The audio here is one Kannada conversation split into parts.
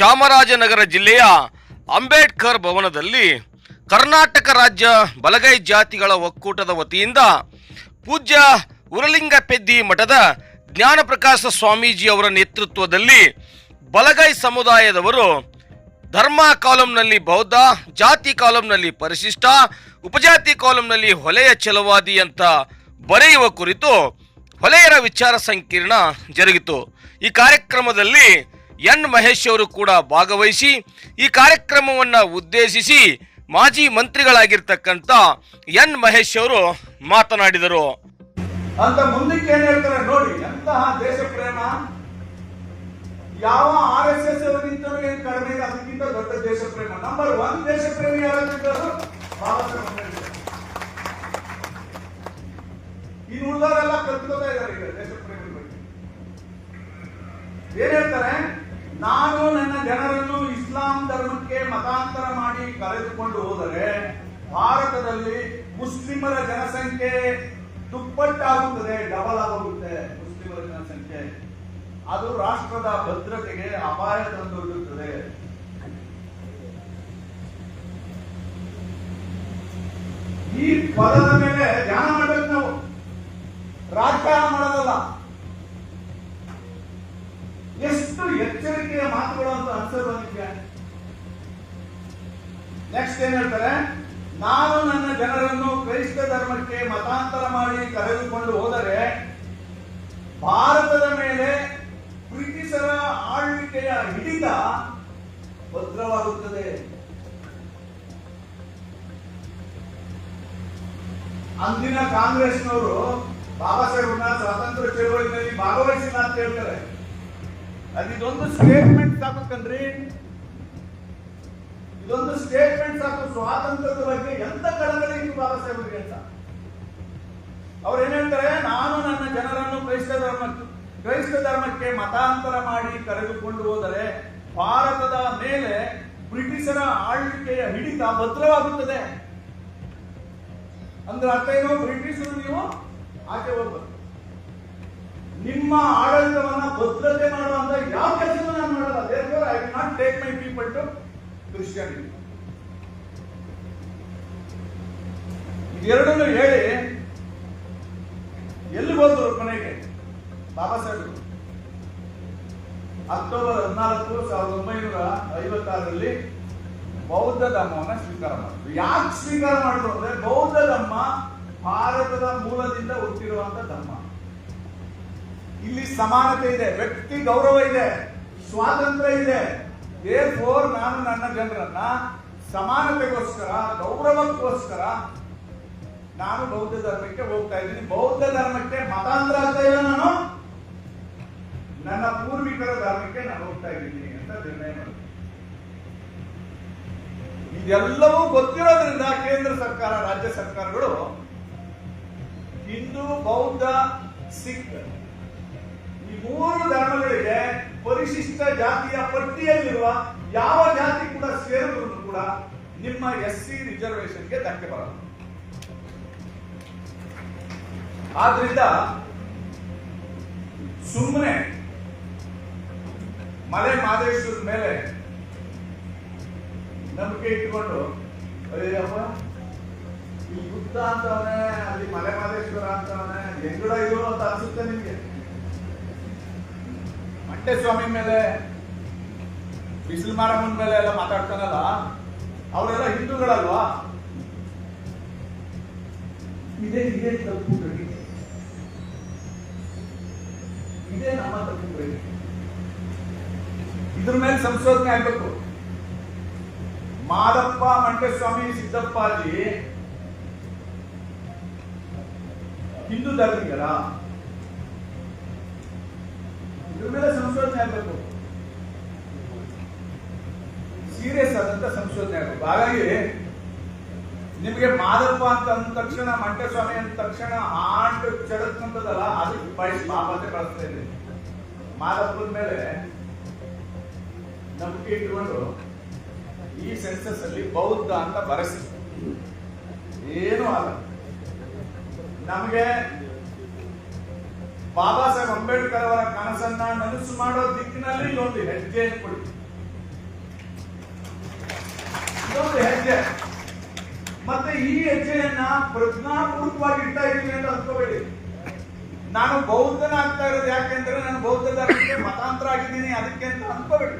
ಚಾಮರಾಜನಗರ ಜಿಲ್ಲೆಯ ಅಂಬೇಡ್ಕರ್ ಭವನದಲ್ಲಿ ಕರ್ನಾಟಕ ರಾಜ್ಯ ಬಲಗೈ ಜಾತಿಗಳ ಒಕ್ಕೂಟದ ವತಿಯಿಂದ ಪೂಜ್ಯ ಉರಲಿಂಗ ಪೆದ್ದಿ ಮಠದ ಜ್ಞಾನಪ್ರಕಾಶ ಸ್ವಾಮೀಜಿ ಅವರ ನೇತೃತ್ವದಲ್ಲಿ ಬಲಗೈ ಸಮುದಾಯದವರು ಧರ್ಮ ಕಾಲಂನಲ್ಲಿ ಬೌದ್ಧ, ಜಾತಿ ಕಾಲಂನಲ್ಲಿ ಪರಿಶಿಷ್ಟ, ಉಪಜಾತಿ ಕಾಲಂನಲ್ಲಿ ಹೊಲೆಯ ಚಲವಾದಿ ಅಂತ ಬರೆಯುವ ಕುರಿತು ಹೊಲೆಯರ ವಿಚಾರ ಸಂಕಿರಣ ಜರುಗಿತು. ಈ ಕಾರ್ಯಕ್ರಮದಲ್ಲಿ ಎನ್ ಮಹೇಶ್ ಅವರು ಕೂಡ ಭಾಗವಹಿಸಿ ಈ ಕಾರ್ಯಕ್ರಮವನ್ನು ಉದ್ದೇಶಿಸಿ ಮಾಜಿ ಮಂತ್ರಿಗಳಾಗಿರ್ತಕ್ಕಂಥ ಎನ್ ಮಹೇಶ್ ಅವರು ಮಾತನಾಡಿದರು. ಅಂತ ಮುಂದಕ್ಕೆ ಏನ್ ಹೇಳ್ತಾರೆ ನೋಡಿ ಎಂತಹ ದೇಶ ಪ್ರೇಮ. ಯಾವ ಆರ್ ಎಸ್ ಎಸ್ ಏನ್ ಕಡಿಮೆ ಇಲ್ಲ, ಅದಕ್ಕಿಂತ ದೊಡ್ಡ ದೇಶ ಪ್ರೇಮ. ನಂಬರ್ ಒನ್ ದೇಶ ಪ್ರೇಮಿ ಯಾರಾಗಿದ್ದರು ಬಾಬಾ ಸಾಹೇಬ್ ಇನ್ನು ಉಳಿದವರೆಲ್ಲ ಕಲ್ತ್ಕೋತಾ ಇದ್ದಾರೆ ಈಗ ದೇಶ ಪ್ರೇಮಿ ಬಗ್ಗೆ. ಏನ್ ಹೇಳ್ತಾರೆ? ನಾನು ನನ್ನ ಜನರನ್ನು ಇಸ್ಲಾಂ ಧರ್ಮಕ್ಕೆ ಮತಾಂತರ ಮಾಡಿ ಕರೆದುಕೊಂಡು ಹೋದರೆ ಭಾರತದಲ್ಲಿ ಮುಸ್ಲಿಮರ ಜನಸಂಖ್ಯೆ ದುಪ್ಪಟ್ಟಾಗುತ್ತದೆ ಡಬಲ್ ಆಗುತ್ತೆ ಮುಸ್ಲಿಮರ ಜನಸಂಖ್ಯೆ. ಅದು ರಾಷ್ಟ್ರದ ಭದ್ರತೆಗೆ ಅಪಾಯ ತಂದೊಡ್ಡುತ್ತದೆ. ಈ ಪದದ ಮೇಲೆ ಧ್ಯಾನ ಮಾಡಬೇಕು ನಾವು. ರಾಜಕಾರಣ ಮಾಡೋದಲ್ಲ. ಎಚ್ಚರಿಕೆಯ ಮಾತುಗಳು ಅಂತ ಅನ್ಸೋದು ನೆಕ್ಸ್ಟ್ ಏನ್ ಹೇಳ್ತಾರೆ? ನಾನು ನನ್ನ ಜನರನ್ನು ಕ್ರೈಸ್ತ ಧರ್ಮಕ್ಕೆ ಮತಾಂತರ ಮಾಡಿ ಕರೆದುಕೊಂಡು ಹೋದರೆ ಭಾರತದ ಮೇಲೆ ಬ್ರಿಟಿಷರ ಆಳ್ವಿಕೆಯ ಹಿಡಿತ ಭದ್ರವಾಗುತ್ತದೆ. ಅಂದಿನ ಕಾಂಗ್ರೆಸ್ನವರು ಬಾಬಾ ಸಾಹೇಬ್ನ ಸ್ವಾತಂತ್ರ್ಯ ಚಳವಳಿಯಲ್ಲಿ ಭಾಗವಹಿಸಿಲ್ಲ ಅಂತ ಹೇಳ್ತಾರೆ. ಅದಿದೊಂದು ಸ್ಟೇಟ್ಮೆಂಟ್ ಸಾಕಂದ್ರಿ ಇದೊಂದು ಸ್ಟೇಟ್ಮೆಂಟ್ ಸಾಕು ಸ್ವಾತಂತ್ರ್ಯದ ಬಗ್ಗೆ ಎಂತ ಕಳಕಳಿ ಇತ್ತು ಬಾಬಾ ಸಾಹೇಬರಿಗೆ ಅಂತ. ಅವ್ರು ಏನ್ ಹೇಳ್ತಾರೆ? ನಾನು ನನ್ನ ಜನರನ್ನು ಕ್ರೈಸ್ತ ಧರ್ಮ ಕ್ರೈಸ್ತ ಧರ್ಮಕ್ಕೆ ಮತಾಂತರ ಮಾಡಿ ಕರೆದುಕೊಂಡು ಹೋದರೆ ಭಾರತದ ಮೇಲೆ ಬ್ರಿಟಿಷರ ಆಳ್ವಿಕೆಯ ಹಿಡಿತ ಭದ್ರವಾಗುತ್ತದೆ. ಅಂದ್ರೆ ಅರ್ಥ ಏನು? ಬ್ರಿಟಿಷರು ನೀವು ಆಚೆ ಹೋಗ್ಬೇಕು. ನಿಮ್ಮ ಆಡಳಿತವನ್ನ ಭದ್ರತೆ ಮಾಡುವಂತ ಯಾವ ಕೆಲಸವೂ ನಾನು ಮಾಡಲ್ಲ. Therefore I will not take my people to Christian ಇದೆರಡನ್ನು ಹೇಳಿ ಎಲ್ಲಿ ಹೋದ್ರು ಮನೆಗೆ? ಬಾಬಾ ಸಾಹೇಬ್ ಅಕ್ಟೋಬರ್ ಹದಿನಾಲ್ಕು ಸಾವಿರದ ಒಂಬೈನೂರ ಐವತ್ತಾರರಲ್ಲಿ ಬೌದ್ಧ ಧರ್ಮವನ್ನ ಸ್ವೀಕಾರ ಮಾಡಿದ್ರು. ಯಾಕೆ ಸ್ವೀಕಾರ ಮಾಡಿದ್ರು ಅಂದ್ರೆ ಬೌದ್ಧ ಧರ್ಮ ಭಾರತದ ಮೂಲದಿಂದ ಹುಟ್ಟಿರುವಂತ ಧರ್ಮ. ಇಲ್ಲಿ ಸಮಾನತೆ ಇದೆ, ವ್ಯಕ್ತಿ ಗೌರವ ಇದೆ, ಸ್ವಾತಂತ್ರ್ಯ ಇದೆ. ಫೋರ್ ನಾನು ನನ್ನ ಜನರನ್ನ ಸಮಾನತೆಗೋಸ್ಕರ, ಗೌರವಕ್ಕೋಸ್ಕರ ನಾನು ಬೌದ್ಧ ಧರ್ಮಕ್ಕೆ ಹೋಗ್ತಾ ಇದ್ದೀನಿ. ಬೌದ್ಧ ಧರ್ಮಕ್ಕೆ ಮತಾಂತರ ಅಂತ ಇಲ್ಲ ನಾನು? ನನ್ನ ಪೂರ್ವಿಕರ ಧರ್ಮಕ್ಕೆ ನಾನು ಹೋಗ್ತಾ ಇದ್ದೀನಿ ಅಂತ ನಿರ್ಣಯ ಮಾಡಿದೆ. ಇದೆಲ್ಲವೂ ಗೊತ್ತಿರೋದ್ರಿಂದ ಕೇಂದ್ರ ಸರ್ಕಾರ, ರಾಜ್ಯ ಸರ್ಕಾರಗಳು ಹಿಂದೂ, ಬೌದ್ಧ, ಸಿಖ್ ಈ ಮೂರು ಧರ್ಮಗಳಿಗೆ ಪರಿಶಿಷ್ಟ ಜಾತಿಯ ಪಟ್ಟಿಯಲ್ಲಿರುವ ಯಾವ ಜಾತಿ ಕೂಡ ಸೇರಿದ್ರು ಕೂಡ ನಿಮ್ಮ ಎಸ್ ಸಿ ರಿಸರ್ವೇಶನ್ಗೆ ಧಕ್ಕೆ ಬರಲ್ಲ. ಆದ್ರಿಂದ ಸುಮ್ಮನೆ ಮಲೆ ಮಾದೇಶ್ವರ ಮೇಲೆ ನಂಬಿಕೆ ಇಟ್ಟುಕೊಂಡು ಅಯ್ಯಪ್ಪ ಈ ಬುದ್ಧ ಅಂತವನೇ, ಅಲ್ಲಿ ಮಲೆ ಮಾದೇಶ್ವರ ಅಂತವನೇ, ಹೆಂಗಡ ಇದು ಅಂತ ಅನ್ಸುತ್ತೆ ನಿಮ್ಗೆ. ಮಂಟೆ ಸ್ವಾಮಿ ಮೇಲೆ ಬಿಸಿಲು ಮಾರಮ್ಮನ ಮೇಲೆ ಎಲ್ಲ ಮಾತಾಡ್ತಾನಲ್ಲ ಅವರೆಲ್ಲ ಹಿಂದೂಗಳಲ್ವಾ? ಇದೇ ಇದೇ ತಪ್ಪು ಗ್ರಹಿಕೆ ಇದೇ ನಮ್ಮ ತಪ್ಪು ಗ್ರಹಿಕೆ ಇದ್ರ ಮೇಲೆ ಸಂಶೋಧನೆ ಆಗ್ಬೇಕು. ಮಾದಪ್ಪ ಮಂಟಸ್ವಾಮಿ ಸಿದ್ದಪ್ಪಾಜಿ ಹಿಂದೂ ಧರ್ಮಿಗರ ಇದ್ರ ಮೇಲೆ ಸಂಶೋಧನೆ ಆಗಬೇಕು. ಸೀರಿಯಸ್ ಆದಂತ ಸಂಶೋಧನೆ ಆಗ್ಬೇಕು. ಹಾಗಾಗಿ ನಿಮಗೆ ಮಾದಪ್ಪ ಅಂತ ಅಂದ ತಕ್ಷಣ ಮಂಟಸ್ವಾಮಿ ಅಂದ ತಕ್ಷಣ ಹಾರ್ಟ್ ಚಡಕ್ಕಂತದಲ್ಲ ಅದಕ್ಕೆ ಪಾಪ ಅಂತ ಕಳಿಸ್ತಾ ಇದ್ದೀನಿ. ಮಾದಪ್ಪನ ಮೇಲೆ ನಂಬಿಕೆ ಇಟ್ಕೊಂಡು ಈ ಸೆನ್ಸಸ್ ಅಲ್ಲಿ ಬೌದ್ಧ ಅಂತ ಬರೆಸಿ. ಏನು ಆಗಲ್ಲ ನಮಗೆ ಬಾಬಾ ಸಾಹೇಬ್ ಅಂಬೇಡ್ಕರ್ ಅವರ ಕನಸನ್ನ ನನಸು ಮಾಡೋ ದಿಕ್ಕಿನಲ್ಲಿ ಇದೊಂದು ಹೆಜ್ಜೆ ಕೊಡಿ. ಇದೊಂದು ಹೆಜ್ಜೆ. ಮತ್ತೆ ಈ ಹೆಜ್ಜೆಯನ್ನ ಪ್ರಜ್ಞಾಪೂರ್ವಕವಾಗಿ ಇಡ್ತಾ ಇದ್ದೀನಿ ಅಂತ ಅನ್ಕೋಬೇಡಿ. ನಾನು ಬೌದ್ಧನಾಗ್ತಾ ಇರೋದು ಯಾಕೆಂದ್ರೆ ನಾನು ಬೌದ್ಧ ಧರ್ಮಕ್ಕೆ ಮತಾಂತರ ಆಗಿದ್ದೀನಿ ಅದಕ್ಕೆ ಅಂತ ಅನ್ಕೋಬೇಡಿ.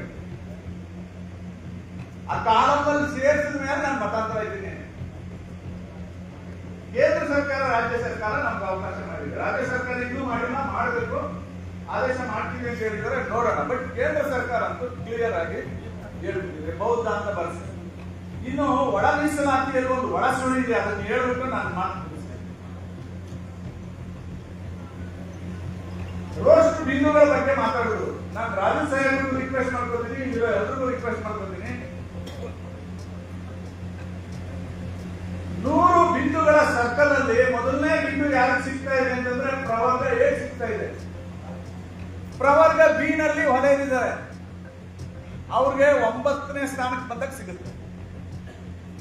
ಆ ಕಾಲದಲ್ಲಿ ಸೇರಿಸಿದ ಮೇಲೆ ನಾನು ಮತಾಂತರ ಇದ್ದೀನಿ. ಸರ್ಕಾರ, ರಾಜ್ಯ ಸರ್ಕಾರ ನಮ್ಗೆ ಅವಕಾಶ ಮಾಡಿದೆ. ರಾಜ್ಯ ಸರ್ಕಾರ ಇನ್ನೂ ಮಾಡಿಲ್ಲ, ಮಾಡಬೇಕು. ಆದೇಶ ಮಾಡ್ತೀವಿ ಅಂತ ಹೇಳಿದ್ರೆ ನೋಡೋಣ. ಬಟ್ ಕೇಂದ್ರ ಸರ್ಕಾರ ಅಂತೂ ಕ್ಲಿಯರ್ ಆಗಿ ಹೇಳ್ಬಿಟ್ಟಿದೆ. ಬೌದ್ಧ ಅಂತ ಬರ್ಸಿ. ಇನ್ನು ಒಳ ಮೀಸಲಾತಿಯಲ್ಲಿ ಒಂದು ಒಳ ಸುಳಿ ಇದೆ, ಅದನ್ನು ಹೇಳ್ಬಿಟ್ಟು ನಾನು ಮಾತು ರೋಸ್ಟ್ ಬಿಂದುಗಳ ಬಗ್ಗೆ ಮಾತಾಡೋದು. ನಾನು ರಾಜು ಸಾಹೇಬ್ರಿಗೂ ರಿಕ್ವೆಸ್ಟ್ ಮಾಡ್ಕೊತೀನಿ ಎಲ್ರಿಗೂ ರಿಕ್ವೆಸ್ಟ್ ಮಾಡ್ಕೊತೀನಿ. ನೂರು ಬಿಂದುಗಳ ಸರ್ಕಲ್ ಅವ್ರಿಗೆ ಒಂಬತ್ತನೇ ಸ್ಥಾನಕ್ಕೆ ಬಂದಾಗ ಸಿಗುತ್ತೆ.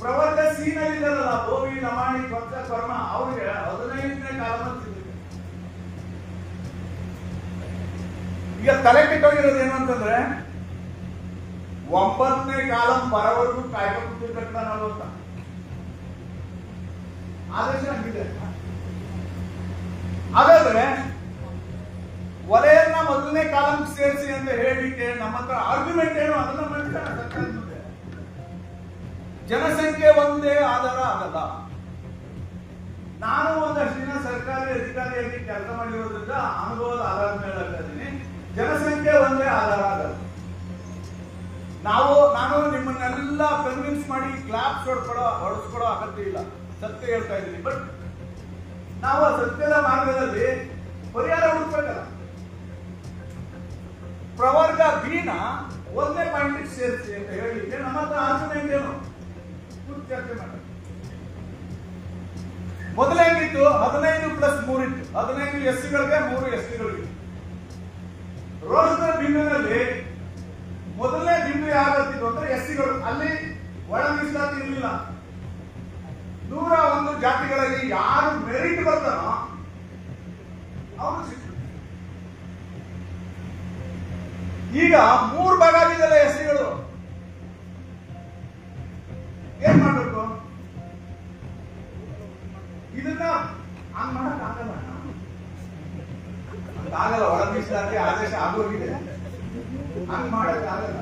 ಪ್ರವರ್ಗ ಸೀನ್ನಲ್ಲಿ ಭೋವಿ ನಮಾಣಿ ಲಮಾಣಿ ಕೊತ್ತ ಕರ್ಮ ಅವ್ರಿಗೆ ಹದಿನೈದನೇ ಸಿಗುತ್ತೆ ಈಗ ತಲೆ ಕೆಟ್ಟೋಗಿರೋದು ಏನು ಅಂತಂದ್ರೆ ಒಂಬತ್ತನೇ ಕಾಲಂ ಬರೋವರೆಗೂ ಕಾಯ್ಕೊಂಡು ಕೂತಿರ್ಬೇಕು ನಾವು ಅಂತ ಆದೇಶ ಹಂಗಿದೆ. ಹಾಗಾದ್ರೆ ವಲಯನ್ನ ಮೊದಲನೇ ಕಾಲಂ ಸೇರಿಸಿ ಅಂತ ಹೇಳಿಕೆ, ನಮ್ಮ ಹತ್ರ ಆರ್ಗ್ಯುಮೆಂಟ್ ಏನು ಅದನ್ನ ಮಾಡ್ತಾರೆ ಜನಸಂಖ್ಯೆ ಒಂದೇ ಆಧಾರ ಆಗಲ್ಲ. ನಾನು ಒಂದಷ್ಟು ದಿನ ಸರ್ಕಾರಿ ಅಧಿಕಾರಿಯಾಗಿ ಕೆಲಸ ಮಾಡಿರೋದ್ರಿಂದ ಅನುಭವದ ಆಧಾರದ ಮೇಲೆ ಇದ್ದೀನಿ. ಜನಸಂಖ್ಯೆ ಒಂದೇ ಆಧಾರ ಆಗಲ್ಲ. ನಾವು, ನಾನು ನಿಮ್ಮನ್ನೆಲ್ಲ ಕನ್ವಿನ್ಸ್ ಮಾಡಿ ಕ್ಲಾಪ್ಸ್ ಹೊಡ್ಕೊಡೋ ಹೊಡೆಸ್ಕೊಡೋ ಅಗತ್ಯ ಇಲ್ಲ. ಸತ್ಯ ಹೇಳ್ತಾ ಇದ್ದೀನಿ. ಬಟ್ ನಾವು ಸತ್ಯದ ಮಾರ್ಗದಲ್ಲಿ ಪರಿಹಾರ ಹುಡುಕ್ಬೇಕಲ್ಲ. ಪ್ರವರ್ಗ ಬಿನ ಒಂದೇ ಪಾಯಿಂಟ್ ಸೇರಿಸಿ ಅಂತ ಹೇಳಿಕ್ಕೆ ನಮ್ಮ ಹತ್ರ ಆರ್ಗ್ಯುಮೆಂಟ್ ಏನು. ಚರ್ಚೆ ಮಾಡಿ. ಮೊದಲೇ ಹದಿನೈದು ಪ್ಲಸ್ ಮೂರು ಇತ್ತು. ಹದಿನೈದು ಎಸ್ ಗಳಿಗೆ ಮೂರು ಎಸ್ ಗಳಿಗೆ ರೋಸ್ಟರ್ ಬಿಂದುವಿನಲ್ಲಿ ಮೊದಲನೇ ಬಿಂದು ಯಾವ್ದು ಅಂದ್ರೆ ಎಸ್ ಸಿಗಳು ಅಲ್ಲಿ ಒಳ ಮೀಸಲಾತಿ ಇರಲಿಲ್ಲ. ನೂರ ಒಂದು ಜಾತಿಗಳಲ್ಲಿ ಯಾರು ಮೆರಿಟ್ ಬರ್ತಾನೋ ಅವನು ಈಗ ಮೂರು ಭಾಗ ಆಗಿದೆಲ್ಲ ಎಸ್ಸಿಗಳು ಏನ್ ಮಾಡ್ಬೇಕು? ಇದನ್ನ ಹಂಗ್ ಮಾಡಕ್ ಆಗಲ್ಲ. ಆಗಲ್ಲ ಒಳ ಮೀಸಲಾತಿ ಆದೇಶ ಆಗೋಗಿದೆ. ಹಂಗ್ ಮಾಡಕ್ ಆಗಲ್ಲ.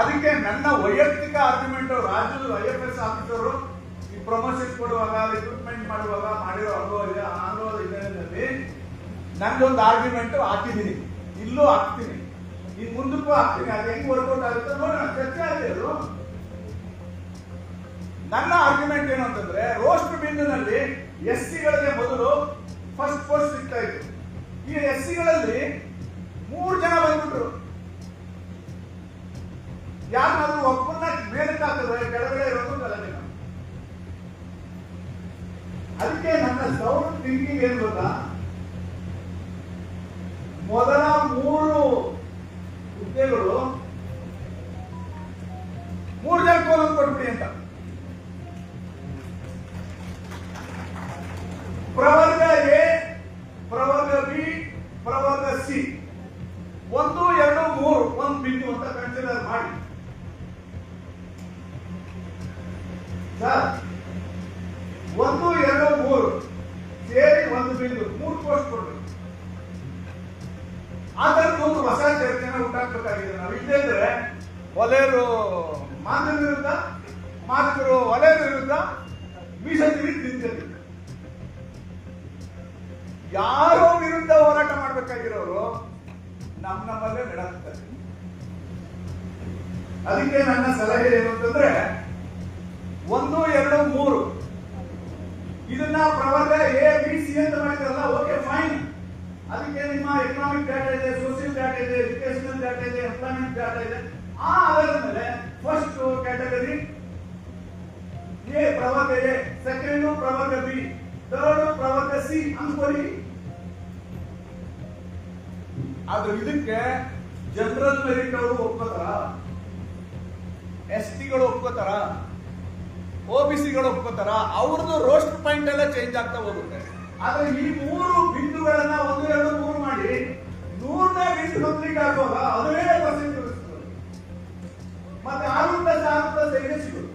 ಅದಕ್ಕೆ ನನ್ನ ವೈಯಕ್ತಿಕ ಆರ್ಗ್ಯುಮೆಂಟ್ ರಾಜ್ಯದ ಐ ಎಫ್ ಆಫೀಸರು ಈ ಪ್ರಮೋಷನ್ ಕೊಡುವಾಗ ರಿಕ್ರೂಟ್ಮೆಂಟ್ ಮಾಡುವಾಗ ಮಾಡಿರೋ ಅನುಭವ ಇದೆ. ಅನುಭವದ ಹಿನ್ನೆಲೆಯಲ್ಲಿ ನಂದೊಂದು ಆರ್ಗ್ಯುಮೆಂಟ್ ಹಾಕಿದ್ದೀನಿ. ಇಲ್ಲೂ ಹಾಕ್ತೀನಿ. ಇನ್ ಮುಂದಕ್ಕೂ ಆಗ್ತೀನಿ ಅದು ಹೆಂಗ್ ವರ್ಕೌಟ್ ಆಗುತ್ತೆ ನೋಡೋಣ. ಚರ್ಚೆ ನನ್ನ ಆರ್ಗ್ಯುಮೆಂಟ್ ಏನು ಅಂತಂದ್ರೆ ರೋಸ್ಟ್ ಬಿಂದುನಲ್ಲಿ ಎಸ್ ಸಿಗಳಿಗೆ ಮೊದಲು ಫಸ್ಟ್ ಫಸ್ಟ್ ಸಿಗ್ತಾ ಇತ್ತು. ಈ ಎಸ್ ಸಿಗಳಲ್ಲಿ ಸರ್ ಒಂದು, ಎರಡು, ಮೂರು. ಸೇರಿ ಒಂದು ಬಿಂದು. ಮೂರು ಪೋಸ್ಟ್ ಕೊಡ್ಬೇಕು. ಆದ್ರೆ ಒಂದು ಹೊಸ ಚರ್ಚೆನ ಉಂಟಾಗಬೇಕಾಗಿದೆ ನಾವು ಇಲ್ಲದ್ರೆ ಒಲೆಯರು ಮಾತಿನ ವಿರುದ್ಧ ಮಾತುಕರು ಒಲೆಯರ ವಿರುದ್ಧ ಮೀಸಲಿಗೆ ನಿಂತಿರ್ತೀವಿ ಯಾರೋ ವಿರುದ್ಧ ಹೋರಾಟ ಮಾಡ್ಬೇಕಾಗಿರೋರು ನಮ್ಮ ನಮ್ಮಲ್ಲೇ ನಡೆಸ್ತಾರೆ. ಅದಕ್ಕೆ ನನ್ನ ಸಲಹೆ ಏನು ಅಂತಂದ್ರೆ ಎರಡು ಮೂರು. ಇದನ್ನ ಪ್ರವರ್ಗ ಎ ಬಿ ಸಿ ಅಂತ ಮಾಡಿದ್ರಲ್ಲ ಓಕೆ ಫೈನ್ ಅದಕ್ಕೆ ನಿಮ್ಮ ಎಕನಾಮಿಕ್ ಡಾಟಾ ಇದೆ ಸೋಷಿಯಲ್ ಡಾಟಾ ಇದೆ ಎಜುಕೇಶನಲ್ ಡಾಟಾ ಇದೆ ಎಂಪ್ಲಾಯ್ಮೆಂಟ್ ಡಾಟಾ ಇದೆ. ಆ ಆಧಾರದ ಮೇಲೆ ಫಸ್ಟ್ ಕ್ಯಾಟಗರಿ ಎ ಪ್ರವರ್ಗ ಎ ಸೆಕೆಂಡ್ ಪ್ರವರ್ಗ ಬಿ ಥರ್ಡ್ ಪ್ರವರ್ಗ ಸಿ ಅನ್ಕೊಳ್ಳಿ ಆದ್ರೆ ಇದಕ್ಕೆ ಜನರಲ್ ಮೆರಿಟ್ ಅವರು ಒಪ್ಕೋತಾರ? ಎಸ್ ಟಿಗಳು ಒಪ್ಕೋತಾರ? ಒ ಬಿ ಸಿಗಳು ಒಪ್ಕೋತಾರ, ಅವ್ರದ್ದು ರೋಸ್ಟ್ ಪಾಯಿಂಟ್ ಎಲ್ಲ ಚೇಂಜ್ ಆಗ್ತಾ ಹೋಗುತ್ತೆ. ಆದ್ರೆ ಈ ಮೂರು ಬಿಂದುಗಳನ್ನ ಒಂದು ಎರಡು ಮೂರು ಮಾಡಿ, ನೂರನೇ ಬಿಂದು ಹೊಂದಲಿಕ್ಕೆ ಆಗುವಾಗ ಹದಿನೇಳು ಪರ್ಸೆಂಟ್ ಮತ್ತೆ ಆರುತ್ತ ಸಾರುತ್ತ ಸೈನ್ಯ ಸಿಗುತ್ತೆ.